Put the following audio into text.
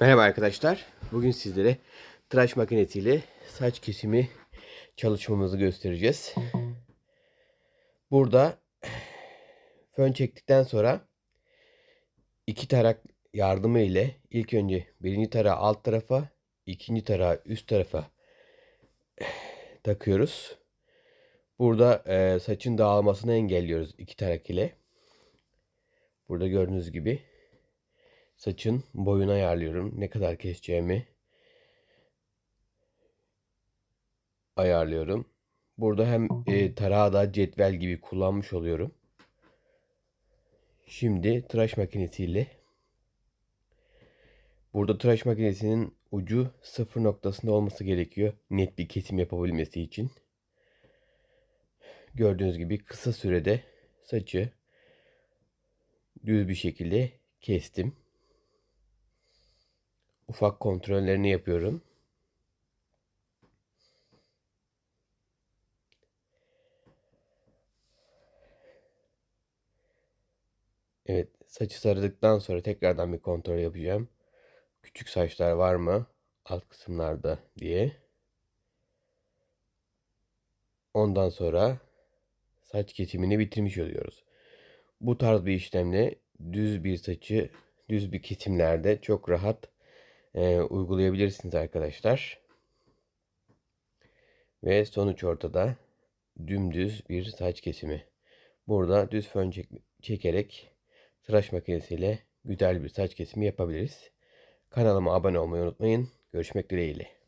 Merhaba arkadaşlar. Bugün sizlere tıraş makinesiyle saç kesimi çalışmamızı göstereceğiz. Burada fön çektikten sonra iki tarak yardımı ile ilk önce birinci tarağı alt tarafa, ikinci tarağı üst tarafa takıyoruz. Burada e, saçın dağılmasını engelliyoruz iki tarak ile. Burada gördüğünüz gibi saçın boyunu ayarlıyorum. Ne kadar keseceğimi ayarlıyorum. Burada hem e, tarağı da cetvel gibi kullanmış oluyorum. Şimdi tıraş makinesiyle burada tıraş makinesinin ucu sıfır noktasında olması gerekiyor. Net bir kesim yapabilmesi için. Gördüğünüz gibi kısa sürede saçı düz bir şekilde kestim ufak kontrollerini yapıyorum. Evet, saçı sarıdıktan sonra tekrardan bir kontrol yapacağım. Küçük saçlar var mı alt kısımlarda diye. Ondan sonra saç kesimini bitirmiş oluyoruz. Bu tarz bir işlemle düz bir saçı düz bir kesimlerde çok rahat e, uygulayabilirsiniz arkadaşlar. Ve sonuç ortada dümdüz bir saç kesimi. Burada düz fön çek çekerek tıraş makinesiyle güzel bir saç kesimi yapabiliriz. Kanalıma abone olmayı unutmayın. Görüşmek dileğiyle.